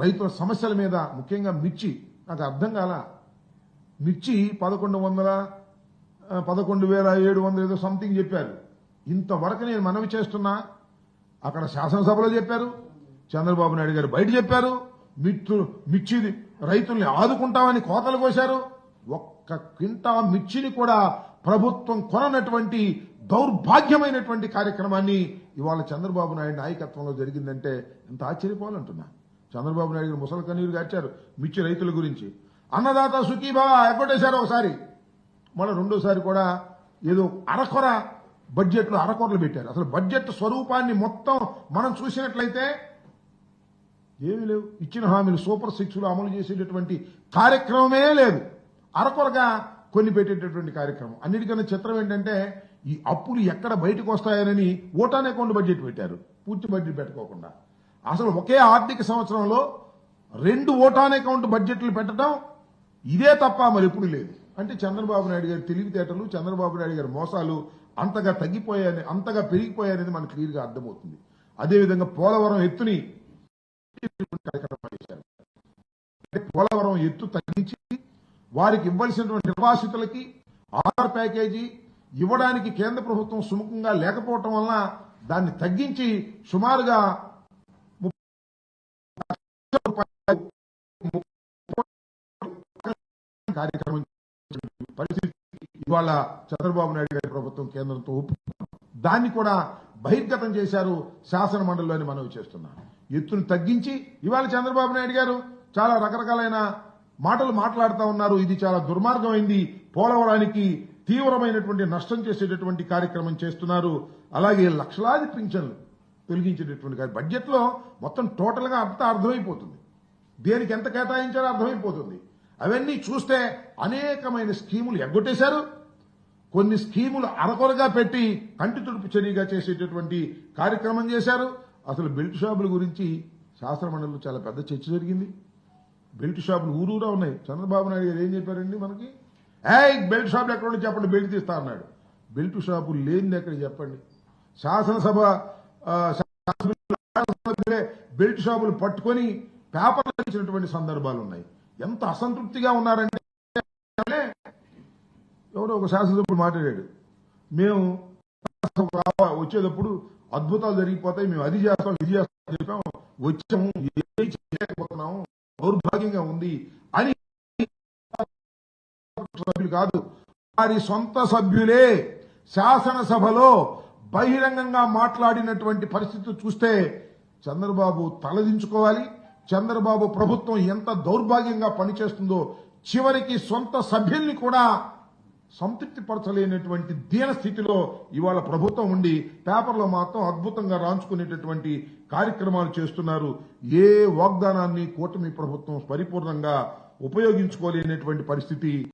రైతుల సమస్యల మీద ముఖ్యంగా మిర్చి నాకు అర్థం కాల. మిర్చి పదకొండు వందల పదకొండు వేల ఏడు వందల ఏదో సంథింగ్ చెప్పారు. ఇంతవరకు నేను మనవి చేస్తున్నా అక్కడ శాసనసభలో చెప్పారు చంద్రబాబు నాయుడు గారు బయట చెప్పారు మిర్చి మిర్చి రైతుల్ని ఆదుకుంటామని కోతలు కోశారు. ఒక్క క్వింటా మిర్చిని కూడా ప్రభుత్వం కొననటువంటి దౌర్భాగ్యమైనటువంటి కార్యక్రమాన్ని ఇవాళ చంద్రబాబు నాయుడు నాయకత్వంలో జరిగిందంటే ఎంత ఆశ్చర్యపోవాలంటున్నా. చంద్రబాబు నాయుడు గారు ముసలి కన్నీరు గార్చారు మిర్చి రైతుల గురించి. అన్నదాత సుఖీభావ ఎగ్గొట్టేశారు ఒకసారి. మళ్ళీ రెండోసారి కూడా ఏదో అరకొర బడ్జెట్లో అరకొరలు పెట్టారు. అసలు బడ్జెట్ స్వరూపాన్ని మొత్తం మనం చూసినట్లయితే ఏమీ లేవు. ఇచ్చిన హామీలు సూపర్ సిక్స్లో అమలు చేసేటటువంటి కార్యక్రమమే లేదు. అరకొరగా కొన్ని పెట్టేటటువంటి కార్యక్రమం. అన్నిటికన్నా చిత్రం ఏంటంటే ఈ అప్పులు ఎక్కడ బయటకు వస్తాయనని ఓటాన్ అకౌంట్ బడ్జెట్ పెట్టారు. పూర్తి బడ్జెట్ పెట్టుకోకుండా. అసలు ఒకే ఆర్థిక సంవత్సరంలో రెండు ఓటాన్ అకౌంట్ బడ్జెట్లు పెట్టడం ఇదే తప్ప మరి ఎప్పుడు లేదు. అంటే చంద్రబాబు నాయుడు గారి తెలివితేటలు చంద్రబాబు నాయుడు గారి మోసాలు అంతగా తగ్గిపోయాయని అంతగా పెరిగిపోయాయనేది మనకు క్లియర్గా అర్థమవుతుంది. అదేవిధంగా పోలవరం ఎత్తుని కార్యక్రమాలు చేశారు. పోలవరం ఎత్తు తగ్గించి వారికి ఇవ్వాల్సినటువంటి నిర్వాసితులకి ఆధార్ ప్యాకేజీ ఇవ్వడానికి కేంద్ర ప్రభుత్వం సుముఖంగా లేకపోవటం వలన దాన్ని తగ్గించి సుమారుగా కార్యక్రమం పరిస్థితి ఇవాళ చంద్రబాబు నాయుడు గారి ప్రభుత్వం కేంద్రంతో ఒప్పు దాన్ని కూడా బహిర్గతం చేశారు శాసన మండలిలోని మనవి చేస్తున్నాను. ఎత్తును తగ్గించి ఇవాళ చంద్రబాబు నాయుడు గారు చాలా రకరకాలైన మాటలు మాట్లాడుతూ ఉన్నారు. ఇది చాలా దుర్మార్గమైంది. పోలవరానికి తీవ్రమైనటువంటి నష్టం చేసేటటువంటి కార్యక్రమం చేస్తున్నారు. అలాగే లక్షలాది పింఛన్లు తొలగించేటటువంటి బడ్జెట్ బడ్జెట్లో మొత్తం టోటల్గా అంతా అర్థమైపోతుంది. దేనికి ఎంత కేటాయించారో అర్థమైపోతుంది. అవన్నీ చూస్తే అనేకమైన స్కీములు ఎగ్గొట్టేశారు. కొన్ని స్కీములు అరకొరగా పెట్టి కంటి తుడుపు చర్యగా చేసేటటువంటి కార్యక్రమం చేశారు. అసలు బెల్ట్ షాపుల గురించి శాస్త్రమండలిలో చాలా పెద్ద చర్చ జరిగింది. బెల్ట్ షాపులు ఊరూరా ఉన్నాయి. చంద్రబాబు నాయుడు గారు ఏం చెప్పారండి మనకి? ఏ బెల్ట్ షాపులు ఎక్కడ ఉన్నాయి చెప్పండి బెల్ట్ తీస్తా అన్నాడు. బెల్ట్ షాపులు లేనిది ఎక్కడ చెప్పండి? శాసనసభ బెల్ట్ షాపులు పట్టుకొని పేపర్లు ఇచ్చినటువంటి సందర్భాలు ఉన్నాయి. ఎంత అసంతృప్తిగా ఉన్నారంటే ఎవరో ఒక శాసనసభ్యుడు మాట్లాడాడు మేము వచ్చేటప్పుడు అద్భుతాలు జరిగిపోతాయి మేము అది చేస్తాం ఇది చేస్తాం చెప్పాం. వచ్చాము ఏమీ చేయలేకపోతున్నాము దౌర్భాగ్యంగా ఉంది అని సభ్యులు కాదు వారి సొంత సభ్యులే శాసనసభలో బహిరంగంగా మాట్లాడినటువంటి పరిస్థితి చూస్తే చంద్రబాబు తలదించుకోవాలి చంద్రబాబు ప్రభుత్వం ఎంత దౌర్భాగ్యంగా పనిచేస్తుందో చివరికి సొంత సభ్యుల్ని కూడా సంతృప్తిపరచలేనటువంటి దీన స్థితిలో ఇవాళ ప్రభుత్వం ఉండి పేపర్లో మాత్రం అద్భుతంగా రాంచుకునేటటువంటి కార్యక్రమాలు చేస్తున్నారు. ఏ వాగ్దానాన్ని కూటమి ప్రభుత్వం పరిపూర్ణంగా ఉపయోగించుకోలేనటువంటి పరిస్థితి